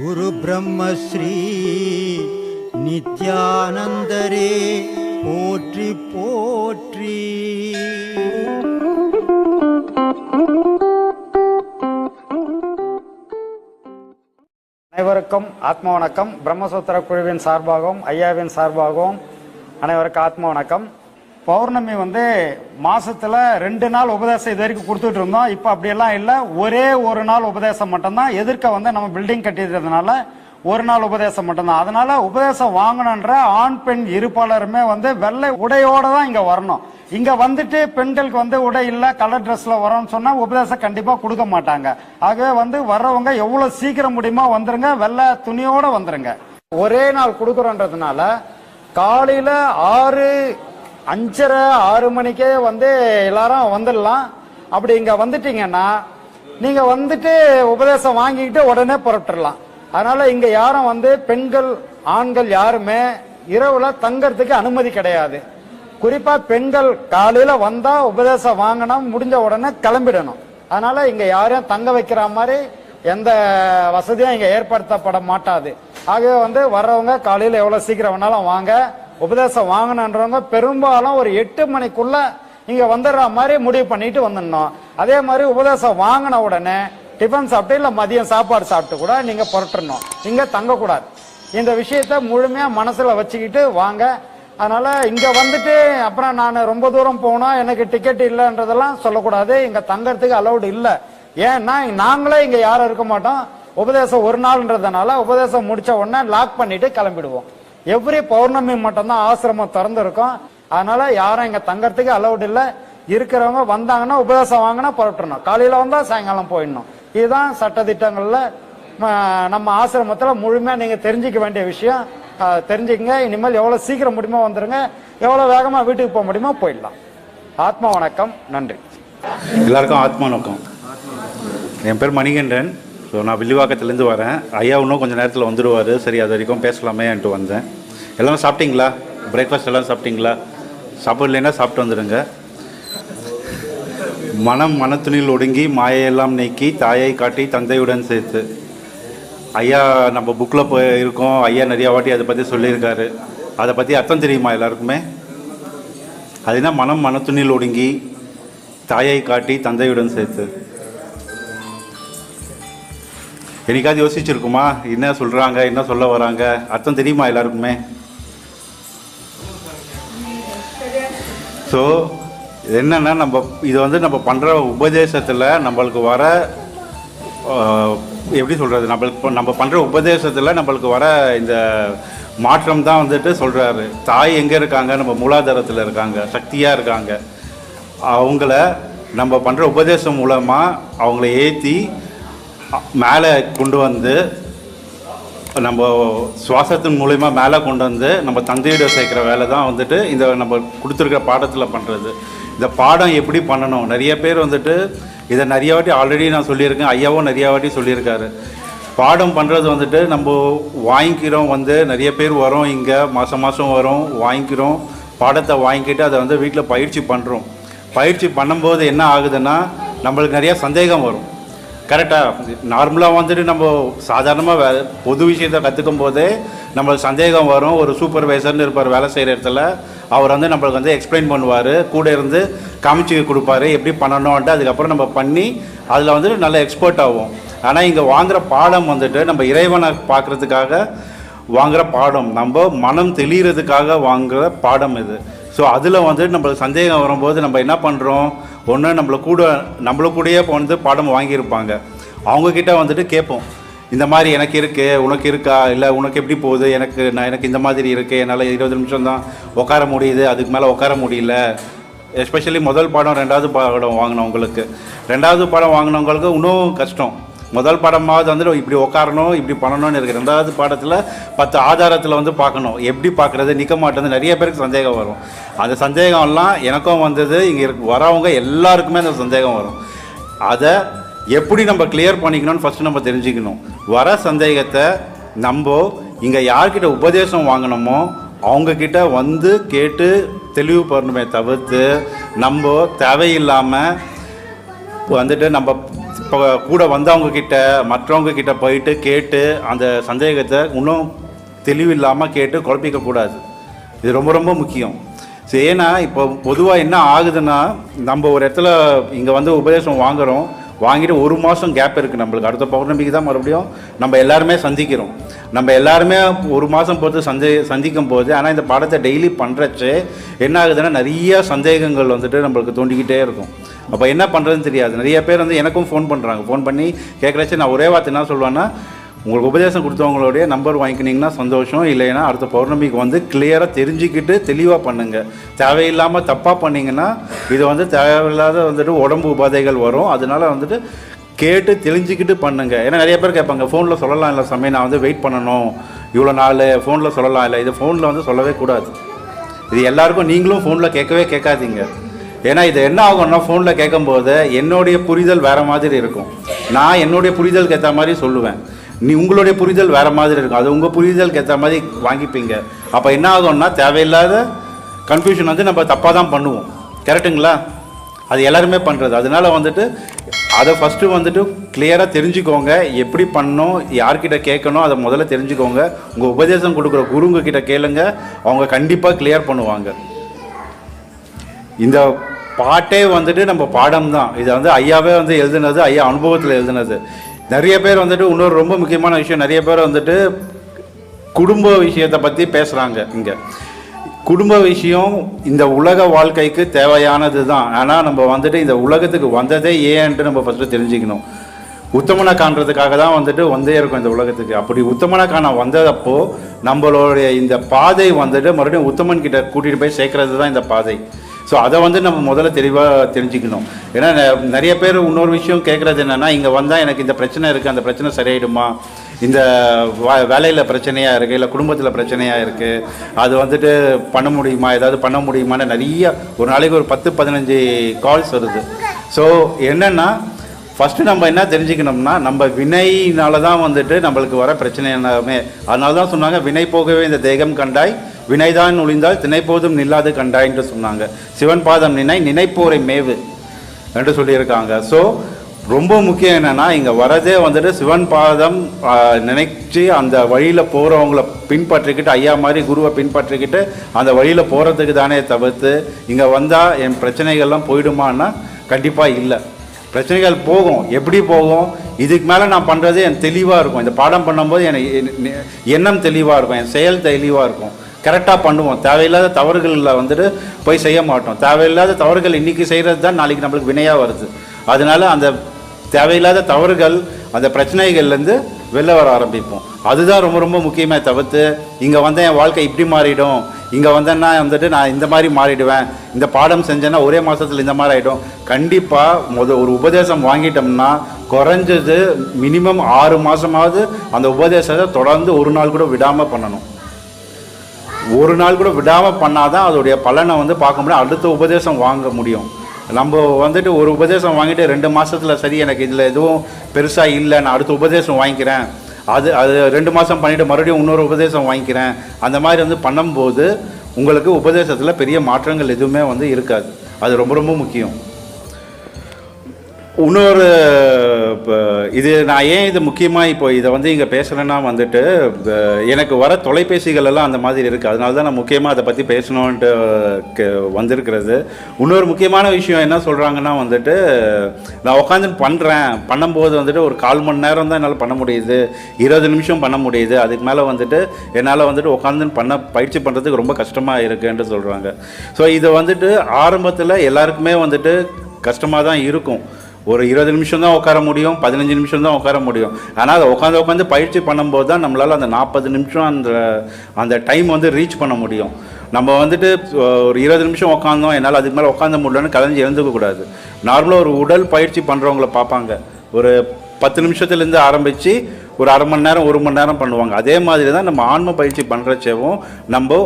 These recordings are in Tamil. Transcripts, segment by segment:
குரு பிரம்மஸ்ரீ நித்யானந்தரே போற்றி போற்றி. அனைவருக்கும் ஆத்ம வணக்கம். பிரம்மசூத்திர குழுவின் சார்பாகவும் ஐயாவின் சார்பாகவும் அனைவருக்கும் ஆத்ம வணக்கம். பௌர்ணமி வந்து மாசத்துல ரெண்டு நாள் உபதேசம் இது வரைக்கும் கொடுத்துட்டு இருந்தோம். இப்போ அப்படியெல்லாம் இல்லை. ஒரே ஒரு நாள் உபதேசம் மட்டும்தான். எதிர்க்க வந்து நம்ம பில்டிங் கட்டிடுறதுனால ஒரு நாள் உபதேசம் மட்டும்தான். அதனால உபதேசம் வாங்கணுன்ற ஆண் பெண் இருப்பாளருமே வந்து வெள்ளை உடையோட தான் இங்க வரணும். இங்க வந்துட்டு பெண்களுக்கு வந்து உடை இல்ல கலர் ட்ரெஸ்ல வரோம்னு சொன்னா உபதேசம் கண்டிப்பா கொடுக்க மாட்டாங்க. ஆகவே வந்து வர்றவங்க எவ்வளவு சீக்கிரம் முடியுமோ வந்துருங்க. வெள்ளை துணியோட வந்துருங்க. ஒரே நாள் கொடுக்குறோன்றதுனால காலையில ஆறு அஞ்சரை ஆறு மணிக்கே வந்து எல்லாரும் வந்துடலாம். அப்படி இங்க வந்துட்டீங்கன்னா நீங்க வந்துட்டு உபதேசம் வாங்கிக்கிட்டு உடனே புறப்பட்டுடலாம். அதனால இங்க யாரும் வந்து பெண்கள் ஆண்கள் யாருமே இரவுல தங்கறதுக்கு அனுமதி கிடையாது. குறிப்பா பெண்கள் காலையில வந்தா உபதேசம் வாங்கினா முடிஞ்ச உடனே கிளம்பிடணும். அதனால இங்க யாரையும் தங்க வைக்கிற மாதிரி எந்த வசதியும் இங்க ஏற்படுத்தப்பட மாட்டாது. ஆகவே வந்து வர்றவங்க காலையில எவ்வளவு சீக்கிரம் வேணாலும் வாங்க. உபதேசம் வாங்கணுன்றவங்க பெரும்பாலும் ஒரு எட்டு மணிக்குள்ள இங்க வந்துடுற மாதிரி முடிவு பண்ணிட்டு வந்துடணும். அதே மாதிரி உபதேசம் வாங்கின உடனே டிஃபன் சாப்பிட்டு இல்ல மதியம் சாப்பாடு சாப்பிட்டு கூட நீங்க புரட்டணும். இங்க தங்கக்கூடாது. இந்த விஷயத்த முழுமையா மனசுல வச்சுக்கிட்டு வாங்க. அதனால இங்க வந்துட்டு அப்புறம் நான் ரொம்ப தூரம் போனா எனக்கு டிக்கெட் இல்லைன்றதெல்லாம் சொல்லக்கூடாது. இங்க தங்கறதுக்கு அலௌடு இல்லை. ஏன்னா நாங்களே இங்க யாரும் இருக்க மாட்டோம். உபதேசம் ஒரு நாள்ன்றதுனால உபதேசம் முடிச்ச உடனே லாக் பண்ணிட்டு கிளம்பிடுவோம். எவ்ரி பௌர்ணமி மட்டும்தான் ஆசிரமம் திறந்துருக்கும். அதனால யாரும் இங்க தங்கறதுக்கு அலௌடு இல்ல. இருக்கிறவங்க வந்தாங்கன்னா உபதேசம் வாங்கினா புறப்பட்டுணும் காலையில வந்தா சாயங்காலம் போயிடணும். இதுதான் சட்டதிட்டங்கள்ல ம, நம்ம ஆசிரமத்துல முழுமையா நீங்க தெரிஞ்சுக்க வேண்டிய விஷயம். தெரிஞ்சுக்கங்க. இனிமேல் எவ்வளவு சீக்கிரம் முடியுமோ வந்துருங்க. எவ்வளவு வேகமா வீட்டுக்கு போக முடியுமோ போயிடலாம். ஆத்மா வணக்கம். நன்றி. எல்லாருக்கும் ஆத்மா வணக்கம். என் பேர் மணிகண்டன். ஸோ நான் வில்லிவாக்கத்துலேருந்து வரேன். ஐயா இன்னும் கொஞ்சம் நேரத்தில் வந்துடுவார் சரி அது வரைக்கும் பேசலாமேன்ட்டு வந்தேன். எல்லாம் சாப்பிட்டீங்களா? பிரேக்ஃபாஸ்ட் எல்லாம் சாப்பிட்டீங்களா? சாப்பிடலைன்னா சாப்பிட்டு வந்துடுங்க மனம் மனத்துணில் ஒடுங்கி மாயையெல்லாம் நீக்கி தாயை காட்டி தந்தையுடன் சேர்த்து. ஐயா நம்ம புக்கில் போய் இருக்கோம் ஐயா நிறைய வாட்டி அதை பற்றி சொல்லியிருக்காரு. அதை பற்றி அர்த்தம் தெரியுமா எல்லாருக்குமே? அது என்ன? மனம் மனத்துணில் ஒடுங்கி தாயை காட்டி தந்தையுடன் சேர்த்து. என்னைக்காவது யோசிச்சிருக்குமா? என்ன சொல்கிறாங்க என்ன சொல்ல வராங்க? அர்த்தம் தெரியுமா எல்லாருக்குமே? ஸோ என்னென்னா நம்ம இது வந்து நம்ம பண்ணுற உபதேசத்தில் நம்மளுக்கு வர எப்படி சொல்கிறது நம்மளுக்கு நம்ம பண்ணுற உபதேசத்தில் நம்மளுக்கு வர இந்த மாற்றம் தான் வந்துட்டு சொல்கிறாரு தாய் எங்கே இருக்காங்க? நம்ம மூலாதாரத்தில் இருக்காங்க. சக்தியாக இருக்காங்க. அவங்கள நம்ம பண்ணுற உபதேசம் மூலமாக அவங்கள ஏற்றி மேலே கொண்டு வந்து நம்ம சுவாசத்தின் மூலயமா மேலே கொண்டு வந்து நம்ம தந்தையிட சேர்க்குற வேலை தான் வந்துட்டு இந்த நம்ம கொடுத்துருக்கிற பாடத்தில் பண்ணுறது இந்த பாடம் எப்படி பண்ணணும்? நிறைய பேர் வந்துட்டு இதை நிறைய வாட்டி ஆல்ரெடி நான் சொல்லியிருக்கேன் ஐயாவும் நிறைய வாட்டி சொல்லியிருக்காரு. பாடம் பண்ணுறது வந்துட்டு நம்ம வாங்கிக்கிறோம் வந்து நிறைய பேர் வரோம் இங்கே மாதம் மாதம் வரோம் வாங்கிக்கிறோம். பாடத்தை வாங்கிக்கிட்டு அதை வந்து வீட்டில் பயிற்சி பண்ணுறோம் பயிற்சி பண்ணும்போது என்ன ஆகுதுன்னா நம்மளுக்கு நிறையா சந்தேகம் வரும். கரெக்டாக நார்மலாக வந்துட்டு நம்ம சாதாரணமாக வே பொது விஷயத்தை கற்றுக்கும் போதே நம்மளுக்கு சந்தேகம் வரும். ஒரு சூப்பர்வைசர்னு இருப்பார் வேலை செய்கிற இடத்துல. அவர் வந்து நம்மளுக்கு வந்து எக்ஸ்பிளைன் பண்ணுவார். கூட இருந்து காமிச்சு கொடுப்பாரு. எப்படி பண்ணணும்ன்ட்டு அதுக்கப்புறம் நம்ம பண்ணி அதில் வந்துட்டு நல்ல எக்ஸ்பர்ட் ஆகும் ஆனால் இங்கே வாங்குற பாடம் வந்துட்டு நம்ம இறைவனை பார்க்குறதுக்காக வாங்குகிற பாடம். நம்ம மனம் தெளிகிறதுக்காக வாங்குகிற பாடம் இது. ஸோ அதில் வந்துட்டு நம்மளுக்கு சந்தேகம் வரும்போது நம்ம என்ன பண்ணுறோம் ஒன்று நம்மள கூட நம்மளை கூடயே வந்து பாடம் வாங்கியிருப்பாங்க. அவங்கக்கிட்ட வந்துட்டு கேட்போம். இந்த மாதிரி எனக்கு இருக்குது உனக்கு இருக்கா? இல்லை உனக்கு எப்படி போகுது? எனக்கு நான் எனக்கு இந்த மாதிரி இருக்குது என்னால் இருபது நிமிஷம் தான் உட்கார முடியுது. அதுக்கு மேலே உட்கார முடியல. எஸ்பெஷலி முதல் பாடம் ரெண்டாவது பாடம் வாங்கினவங்களுக்கு. ரெண்டாவது பாடம் வாங்கினவங்களுக்கு இன்னும் கஷ்டம். முதல் பாடமாவது வந்து இப்படி உட்காரணும் இப்படி பண்ணணும்னு இருக்கு. ரெண்டாவது பாடத்தில் பத்து ஆதாரத்தில் வந்து பார்க்கணும். எப்படி பார்க்குறது? நிற்க மாட்டேங்குது நிறைய பேருக்கு சந்தேகம் வரும். அந்த சந்தேகம்லாம் எனக்கும் வந்தது. இங்கே இருக்கு வரவங்க எல்லாருக்குமே அந்த சந்தேகம் வரும். அதை எப்படி நம்ம கிளியர் பண்ணிக்கணும்னு ஃபஸ்ட்டு நம்ம தெரிஞ்சுக்கணும். வர சந்தேகத்தை நம்ம இங்கே யார்கிட்ட உபதேசம் வாங்கினோமோ அவங்கக்கிட்ட வந்து கேட்டு தெளிவு பண்ணணுமே தவிர்த்து நம்ம தேவையில்லாமல் வந்துட்டு நம்ம இப்போ கூட வந்தவங்க கிட்ட மற்றவங்க கிட்ட போயிட்டு கேட்டு அந்த சந்தேகத்தை இன்னும் தெளிவில்லாமல் கேட்டு குழப்பிக்க கூடாது. இது ரொம்ப ரொம்ப முக்கியம். ஏன்னா இப்போ பொதுவாக என்ன ஆகுதுன்னா நம்ம ஒரு இடத்துல இங்கே வந்து உபதேசம் வாங்குறோம். வாங்கிட்டு ஒரு மாதம் கேப் இருக்குது நம்மளுக்கு. அடுத்த பௌர்ணமிக்கு தான் மறுபடியும் நம்ம எல்லாருமே சந்திக்கிறோம். நம்ம எல்லாருமே ஒரு மாதம் பொறுத்து சந்தே சந்திக்கும் போது ஆனால் இந்த பாடத்தை டெய்லி பண்ணுறச்சு என்ன ஆகுதுன்னா நிறைய சந்தேகங்கள் வந்துட்டு நம்மளுக்கு தோண்டிக்கிட்டே இருக்கும். அப்போ என்ன பண்ணுறதுன்னு தெரியாது. நிறைய பேர் வந்து எனக்கும் ஃபோன் பண்ணுறாங்க ஃபோன் பண்ணி கேட்குறச்சு நான் ஒரே வார்த்தை என்ன சொல்லுவேன்னா உங்களுக்கு உபதேசம் கொடுத்தவங்களுடைய நம்பர் வாங்கிக்கினீங்கன்னா சந்தோஷம். இல்லைன்னா அடுத்த பௌர்ணமிக்கு வந்து கிளியராக தெரிஞ்சுக்கிட்டு தெளிவாக பண்ணுங்கள் தேவையில்லாமல் தப்பாக பண்ணிங்கன்னா இது வந்து தேவையில்லாத வந்துட்டு உடம்பு உபாதைகள் வரும். அதனால வந்துட்டு கேட்டு தெளிஞ்சிக்கிட்டு பண்ணுங்க. ஏன்னா நிறைய பேர் கேட்பாங்க ஃபோனில் சொல்லலாம் இல்லை சமயம் நான் வந்து வெயிட் பண்ணணும். இவ்வளோ நாள் ஃபோனில் சொல்லலாம் இல்லை. இது ஃபோனில் வந்து சொல்லவே கூடாது. இது எல்லாருக்கும் நீங்களும் ஃபோனில் கேட்கவே கேட்காதீங்க. ஏன்னா இது என்ன ஆகும்னா ஃபோனில் கேட்கும்போது என்னுடைய புரிதல் வேறு மாதிரி இருக்கும். நான் என்னுடைய புரிதலுக்கு ஏற்ற மாதிரி சொல்லுவேன். நீ உங்களுடைய புரிதல் வேறு மாதிரி இருக்கும். அது உங்கள் புரிதலுக்கு ஏற்ற மாதிரி வாங்கிப்பீங்க. அப்போ என்ன ஆகும்னா தேவையில்லாத கன்ஃபியூஷன் வந்து நம்ம தப்பாக தான் பண்ணுவோம். கரெக்டுங்களா அது எல்லாருமே பண்ணுறது அதனால வந்துட்டு அதை ஃபஸ்ட்டு வந்துட்டு கிளியராக தெரிஞ்சுக்கோங்க. எப்படி பண்ணணும் யார்கிட்ட கேட்கணும் அதை முதல்ல தெரிஞ்சுக்கோங்க. உங்கள் உபதேசம் கொடுக்குற குருங்க கிட்ட கேளுங்க. அவங்க கண்டிப்பாக கிளியர் பண்ணுவாங்க. இந்த பாட்டே வந்துட்டு நம்ம பாடம் தான். இதை வந்து ஐயாவே வந்து எழுதுனது ஐயா அனுபவத்தில் எழுதுனது. நிறைய பேர் வந்துட்டு இன்னொரு ரொம்ப முக்கியமான விஷயம் நிறைய பேர் வந்துட்டு குடும்ப விஷயத்தை பற்றி பேசுகிறாங்க இங்கே. குடும்ப விஷயம் இந்த உலக வாழ்க்கைக்கு தேவையானது தான் ஆனால் நம்ம வந்துட்டு இந்த உலகத்துக்கு வந்ததே ஏன்ட்டு நம்ம ஃபஸ்ட்டு தெரிஞ்சுக்கணும். உத்தமனை காண்றதுக்காக தான் வந்துட்டு வந்தே இருக்கும் இந்த உலகத்துக்கு. அப்படி உத்தமனை காண வந்ததப்போ நம்மளுடைய இந்த பாதை வந்துட்டு மறுபடியும் உத்தமன் கிட்ட கூட்டிகிட்டு போய் சேர்க்கறது தான் இந்த பாதை. ஸோ அதை வந்து நம்ம முதல்ல தெளிவாக தெரிஞ்சுக்கணும். ஏன்னா நெ- நிறைய பேர் இன்னொரு விஷயம் கேட்குறது என்னென்னா இங்கே வந்தால் எனக்கு இந்த பிரச்சனை இருக்குது அந்த பிரச்சனை சரியாயிடுமா? இந்த வா- வேலையில் பிரச்சனையாக இருக்குது இல்லை குடும்பத்தில் பிரச்சனையாக இருக்குது அது வந்துட்டு பண்ண முடியுமா? ஏதாவது பண்ண முடியுமான்னு நிறைய ஒரு நாளைக்கு ஒரு பத்து பதினஞ்சு கால்ஸ் வருது. ஸோ என்னென்னா ஃபஸ்ட்டு நம்ம என்ன தெரிஞ்சுக்கணும்னா நம்ம வினையினால தான் வந்துட்டு நம்மளுக்கு வர பிரச்சனை எல்லாமே அதனால தான் சொன்னாங்க வினை போகவே இந்த தேகம் கண்டாய் வினைதான் ஒளிந்தால் தினைப்போதும் நில்லாது கண்டாய்ன்னு சொன்னாங்க. சிவன் பாதம் நினை நினைப்போரை மேவு என்று சொல்லியிருக்காங்க. ஸோ ரொம்ப முக்கியம் என்னென்னா இங்கே வரதே வந்துட்டு சிவன் பாதம் நினைச்சு அந்த வழியில் போகிறவங்கள பின்பற்றிக்கிட்டு ஐயா மாதிரி குருவை பின்பற்றிக்கிட்டு அந்த வழியில் போகிறதுக்கு தானே தவிர்த்து இங்கே வந்தால் என் பிரச்சனைகள்லாம் போயிடுமான்னா கண்டிப்பாக இல்லை. பிரச்சனைகள் போகும். எப்படி போகும்? இதுக்கு மேலே நான் பண்ணுறது என் தெளிவாக இருக்கும். இந்த பாடம் பண்ணும்போது எனக்கு என் எண்ணம் தெளிவாக இருக்கும். என் செயல் தெளிவாக இருக்கும். கரெக்டாக பண்ணுவோம். தேவையில்லாத தவறுகளில் வந்துட்டு போய் செய்ய மாட்டோம். தேவையில்லாத தவறுகள் இன்றைக்கி செய்கிறது தான் நாளைக்கு நம்மளுக்கு வினையாக வருது. அதனால அந்த தேவையில்லாத தவறுகள் அந்த பிரச்சனைகள்லேருந்து வெளில வர ஆரம்பிப்போம். அதுதான் ரொம்ப ரொம்ப முக்கியமாக தவிர்த்து இங்கே வந்தால் என் வாழ்க்கை இப்படி மாறிடும். இங்கே வந்தேன்னா வந்துட்டு நான் இந்த மாதிரி மாறிடுவேன். இந்த பாடம் செஞ்சேன்னா ஒரே மாதத்தில் இந்த மாதிரி ஆகிடும் கண்டிப்பாக முத ஒரு உபதேசம் வாங்கிட்டோம்னா குறைஞ்சது மினிமம் ஆறு மாதமாவது அந்த உபதேசத்தை தொடர்ந்து ஒரு நாள் கூட விடாமல் பண்ணணும். ஒரு நாள் கூட விடாமல் பண்ணாதான் அதோடைய பலனை வந்து பார்க்க முடியும். அடுத்த உபதேசம் வாங்க முடியும். நம்ம வந்துட்டு ஒரு உபதேசம் வாங்கிட்டு ரெண்டு மாதத்தில் சரி எனக்கு இதில் எதுவும் பெருசாக இல்லை நான் அடுத்த உபதேசம் வாங்கிக்கிறேன். அது அது ரெண்டு மாதம் பண்ணிவிட்டு மறுபடியும் இன்னொரு உபதேசம் வாங்கிக்கிறேன். அந்த மாதிரி வந்து பண்ணும்போது உங்களுக்கு உபதேசத்தில் பெரிய மாற்றங்கள் எதுவுமே வந்து இருக்காது. அது ரொம்ப ரொம்ப முக்கியம். இன்னொரு இப்போ இது நான் ஏன் இது முக்கியமாக இப்போ இதை வந்து இங்கே பேசுகிறேன்னா வந்துட்டு எனக்கு வர தொலைபேசிகள் எல்லாம் அந்த மாதிரி இருக்குது அதனால தான் நான் முக்கியமாக அதை பற்றி பேசணுன்ட்டு வந்திருக்கிறது. இன்னொரு முக்கியமான விஷயம் என்ன சொல்கிறாங்கன்னா வந்துட்டு நான் உட்காந்து பண்ணுறேன் பண்ணும்போது வந்துட்டு ஒரு கால் மணி நேரம் தான் என்னால் பண்ண முடியுது. இருபது நிமிஷம் பண்ண முடியுது. அதுக்கு மேலே வந்துட்டு என்னால் வந்துட்டு உட்காந்து பண்ண பயிற்சி பண்ணுறதுக்கு ரொம்ப கஷ்டமாக இருக்குன்ட்டு சொல்கிறாங்க ஸோ இதை வந்துட்டு ஆரம்பத்தில் எல்லாருக்குமே வந்துட்டு கஷ்டமாக தான் இருக்கும். ஒரு இருபது நிமிஷம் தான் உட்கார முடியும் பதினஞ்சு நிமிஷம் தான் உட்கார முடியும். ஆனால் அதை உட்காந்து உட்காந்து பயிற்சி பண்ணும்போது தான் நம்மளால் அந்த நாற்பது நிமிஷம் அந்த அந்த டைம் வந்து ரீச் பண்ண முடியும். நம்ம வந்துட்டு ஒரு இருபது நிமிஷம் உட்காந்தோம் என்னால் அதுக்கு மேலே உட்காந்த முடியலன்னு கலைஞ்சு எழுந்துக்க கூடாது. நார்மலாக ஒரு உடல் பயிற்சி பண்ணுறவங்கள பார்ப்பாங்க. ஒரு பத்து நிமிஷத்துலேருந்து ஆரம்பித்து ஒரு அரை மணி நேரம் ஒரு மணி நேரம் பண்ணுவாங்க. அதே மாதிரி தான் நம்ம ஆன்ம பயிற்சி பண்ணுறச்சவும் நம்ம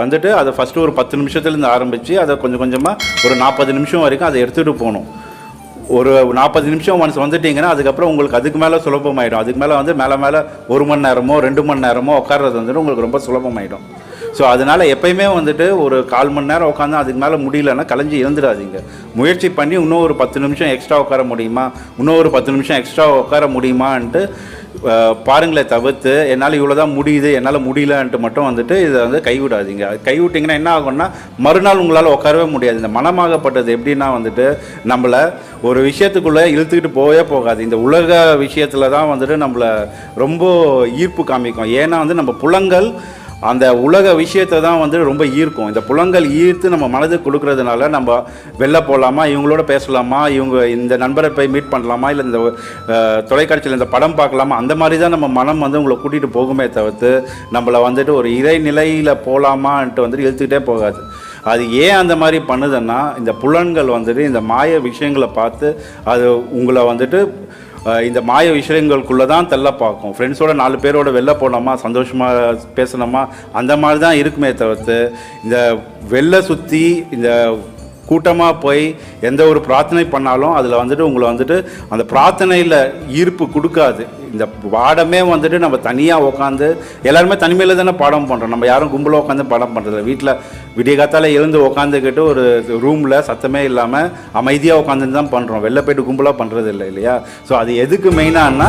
வந்துட்டு அதை ஃபஸ்ட்டு ஒரு பத்து நிமிஷத்துலேருந்து ஆரம்பித்து அதை கொஞ்சம் கொஞ்சமாக ஒரு நாற்பது நிமிஷம் வரைக்கும் அதை எடுத்துகிட்டு போகணும். ஒரு நாற்பது நிமிஷம் ஒன்ஸ் வந்துட்டீங்கன்னா அதுக்கப்புறம் உங்களுக்கு அதுக்கு மேலே சுலபமாயிடும். அதுக்கு மேலே வந்து மேலே மேலே ஒரு மணி நேரமோ ரெண்டு மணி நேரமோ உட்கார்றது வந்துட்டு உங்களுக்கு ரொம்ப சுலபமாயிடும். ஸோ அதனால் எப்பயுமே வந்துட்டு ஒரு கால் மணி நேரம் உட்காந்து அதுக்கு மேலே முடியலன்னா கலைஞ்சி எழுந்துடாதீங்க. முயற்சி பண்ணி இன்னும் ஒரு பத்து நிமிஷம் எக்ஸ்ட்ரா உட்கார முடியுமா? இன்னும் ஒரு பத்து நிமிஷம் எக்ஸ்ட்ரா உட்கார முடியுமான்ட்டு பாருங்களே தவிர்த்து என்னால் இவ்வளோ தான் முடியுது என்னால் முடியலன்ட்டு மட்டும் வந்துட்டு இதை வந்து கைவிடாதீங்க. அது கைவிட்டிங்கன்னா என்ன ஆகும்னா மறுநாள் உங்களால் உட்காரவே முடியாது. இந்த மனமாகப்பட்டது எப்படின்னா வந்துட்டு நம்மளை ஒரு விஷயத்துக்குள்ளே இழுத்துக்கிட்டு போகவே போகாது. இந்த உலக விஷயத்தில் தான் வந்துட்டு நம்மளை ரொம்ப ஈர்ப்பு காமிக்கும். ஏன்னா வந்து நம்ம புலங்கள் அந்த உலக விஷயத்தை தான் வந்து ரொம்ப ஈர்க்கும். இந்த புலங்கள் ஈர்த்து நம்ம மனதுக்கு கொடுக்கறதுனால நம்ம வெளில போகலாமா இவங்களோட பேசலாமா இவங்க இந்த நண்பரை போய் மீட் பண்ணலாமா இல்லை இந்த தொலைக்காட்சியில் இந்த படம் பார்க்கலாமா அந்த மாதிரி தான் நம்ம மனம் வந்து உங்களை கூட்டிகிட்டு போகுமே தவிர்த்து நம்மளை வந்துட்டு ஒரு இறை நிலையில் போகலாமான்ட்டு வந்துட்டு இழுத்துக்கிட்டே போகாது. அது ஏன் அந்த மாதிரி பண்ணுதுன்னா இந்த புலன்கள் வந்துட்டு இந்த மாய விஷயங்களை பார்த்து அது உங்களை வந்துட்டு இந்த மாய விஷயங்களுக்குள்ளே தான் தெல்ல பார்க்கும். ஃப்ரெண்ட்ஸோட நாலு பேரோட வெளில போனோமா சந்தோஷமாக பேசணுமா? அந்த மாதிரி தான் இருக்குமே தவிர்த்து இந்த வெளில சுற்றி இந்த கூட்டமாக போய் எந்த ஒரு பிரார்த்தனை பண்ணாலும் அதில் வந்துட்டு உங்களை வந்துட்டு அந்த பிரார்த்தனையில் ஈர்ப்பு கொடுக்காது. இந்த பாடமே வந்துட்டு நம்ம தனியாக உட்காந்து எல்லாருமே தனிமையில் தானே பாடம் பண்ணுறோம் நம்ம யாரும் கும்பலாக உட்காந்து பாடம் பண்ணுறதில்ல வீட்டில் விடியகாத்தால் எழுந்து உட்காந்துக்கிட்டு ஒரு ரூமில் சத்தமே இல்லாமல் அமைதியாக உட்காந்துன்னு தான் பண்ணுறோம் வெளில போயிட்டு கும்பலாக பண்ணுறது இல்லை இல்லையா? ஸோ அது எதுக்கு மெயினானா